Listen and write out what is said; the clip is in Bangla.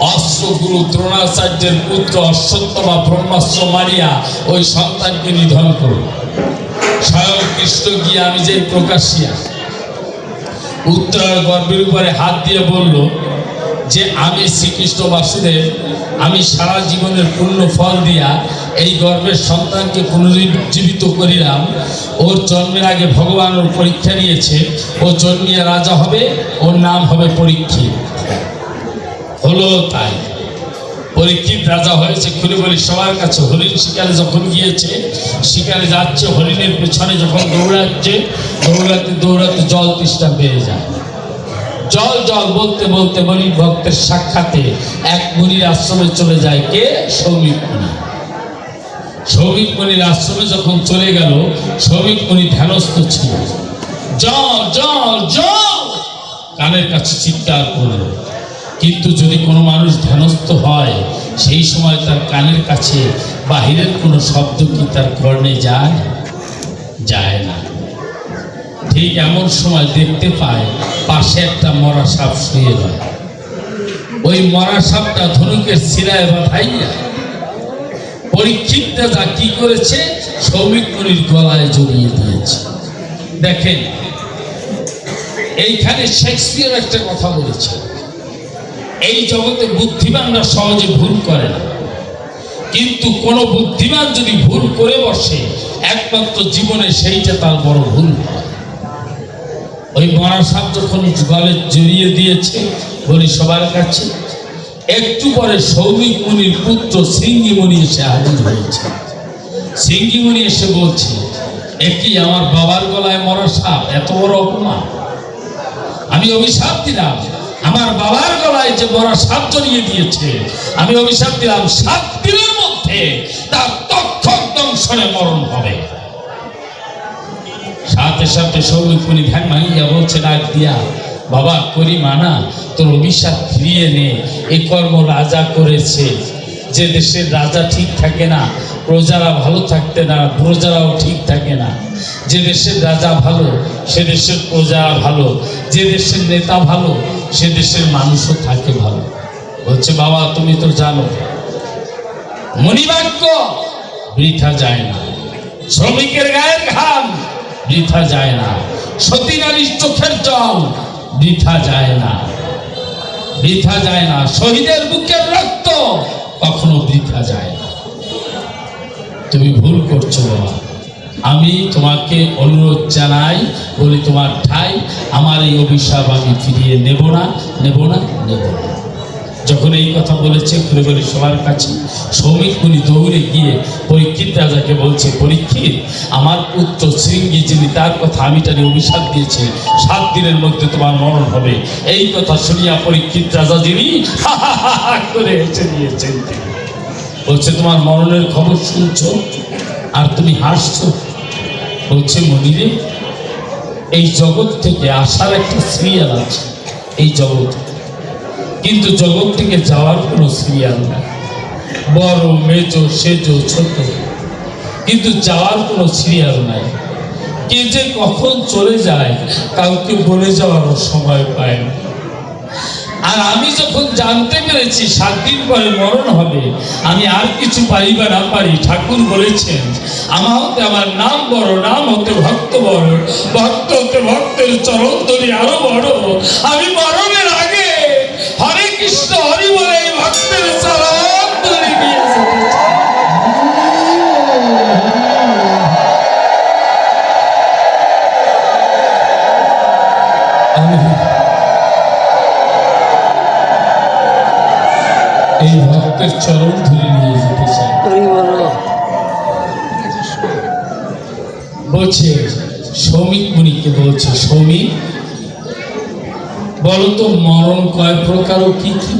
অস্ত্রগুরু দ্রোণাচার্যের পুত্র অশ্বত্থমা ব্রহ্মাস্ত্র মারিয়া ওই সন্তানকে নিধন করল। স্বয়ং কৃষ্ণ গিয়ে আমি যে প্রকাশিয়া। উত্তরার গর্বের উপরে হাত দিয়ে বলল, যে আমি শ্রীকৃষ্ণ বাসুদেব, আমি সারা জীবনের পূর্ণ ফল দিয়া এই গর্বের সন্তানকে পুনরুজ্জীবিত করিলাম। ওর জন্মের আগে ভগবান ওর পরীক্ষা নিয়েছে। ও জন্মিয়ে রাজা হবে, ওর নাম হবে পরীক্ষিত। হলো তাই। পরীক্ষিত রাজা হয়েছে খুলে বলি সবার কাছে হরিণ শিকারে যখন গিয়েছে, শিকারে যাচ্ছে, হরিণের পেছনে যখন দৌড়াচ্ছে, দৌড়াতে দৌড়াতে জল তৃষ্ণা পেয়ে যায়। জল জল বলতে বলতে বলি, ভক্তের সাক্ষাতে এক মুনির আশ্রমে চলে যায় কে? সৌমিক মুনি। সৌমিক মুনির আশ্রমে যখন চলে গেল, সৌমিক মুনি ধ্যানস্থ ছিল। জল জল জল! কানের কাছে চিৎকার করল। কিন্তু যদি কোনো মানুষ ধ্যানস্থ হয়, সেই সময় তার কানের কাছে বাহিরের কোনো শব্দ কি তার কর্ণে যায়? যায় না। ঠিক এমন সময় দেখতে পায়, পাশে একটা মরা সাপ শুয়ে রয়। ওই মরা সাপটা ধনুকের শিরায় বাঁধাইয়া পরীক্ষিত যা কি করেছে? সৌমিক মুনির গলায় জড়িয়ে দিয়েছে। দেখেন, এইখানে শেক্সপিয়ার একটা কথা বলেছে। এই জগতে বুদ্ধিমানরা সহজে ভুল করে না। কিন্তু কোন বুদ্ধিমান যদি ভুল করে বসে, একমাত্র জীবনে সেইটা তার বড় ভুল ওই মরা সাপ যখন গলে জড়িয়ে দিয়েছে, বলি, সবার কাছে একটু পরে সৌমিক মুনির পুত্র সিঙ্গি মুনি এসে হাজির হয়েছে। সিঙ্গি মুনি এসে বলছে একই আমার বাবার গলায় মরা সাপ? এত বড় অপমান। আমি অভিশাপ দিলাম। আমার বাবার গলায় যে বড় সাপ জড়িয়ে দিয়েছে, আমি অভিশাপ দিলাম, সাত দিনের মধ্যে তার তক্ষক দংশনে মরণ হবে। সাথে সাথে সৌমিক মুনি ধ্যান ভাঙিয়া বলছে, ডাক দিয়া, বাবা, করি মানা, তোর অভিশাপ ফিরিয়ে নে এই কর্ম রাজা করেছে। যে দেশের রাজা ঠিক থাকে না, প্রজারা ভালো থাকতে না, প্রজারাও ঠিক থাকে না। যে দেশের রাজা ভালো, সে দেশের প্রজা ভালো। যে দেশের নেতা ভালো সে দেশের মানুষও থাকে ভালো। বলছে, বাবা, তুমি তো জানো, মণিবাক্য, বৃথা যায় না। শ্রমিকের গায়ের ঘাম, বৃথা যায় না। সতী নারীর চোখের জল, বৃথা যায় না। বৃথা যায় না। শহীদের বুকের রক্ত কখনো বৃথা যায় না। তুমি ভুল করছ, বাবা। আমি তোমাকে অনুরোধ জানাই, বলি তোমার ঠাই, আমার এই অভিশাপ আমি ফিরিয়ে নেব না নেব না নেব না। যখন এই কথা বলেছে ঘুরে ঘুরে সবার কাছে, সৌমিক মুনি দৌড়ে গিয়ে পরীক্ষিত রাজাকে বলছে, পরীক্ষিত, আমার পুত্র শৃঙ্গি যিনি, তার কথা আমি তার অভিশাপ দিয়েছি, সাত দিনের মধ্যে তোমার মরণ হবে। এই কথা শুনিয়া পরীক্ষিত রাজা যিনি করে হেসে দিয়েছেন বলছে, তোমার মরণের খবর শুনছো? আর তুমি হাসছো? বলছে মনিরে, এই জগৎ থেকে আসার একটা সিরিয়াল আছে, এই জগৎ। কিন্তু জগৎ থেকে যাওয়ার কোনো সিরিয়াল নাই বড়, মেজ, সেজ, ছোট। কিন্তু যাওয়ার কোনো সিরিয়াল নাই। কে যে কখন চলে যায়, কাউকে বলে যাওয়ারও সময় পায় না। আর আমি যখন জানতে পেরেছি সাত দিন পরে মরণ হবে, আমি আর কিছু পারি বা না পারি। ঠাকুর বলেছেন আমার হতে আমার নাম বড়, নাম হতে ভক্ত বড়, ভক্ত হতে ভক্তের চরণ ধরি আরও বড় আমি এই ভক্তের চরণ ধরে নিয়ে যেতে চাই বলছে শ্রমিক মুনিকে বলছে শ্রমিক বলতো মরণ কয় প্রকার ও কি কি?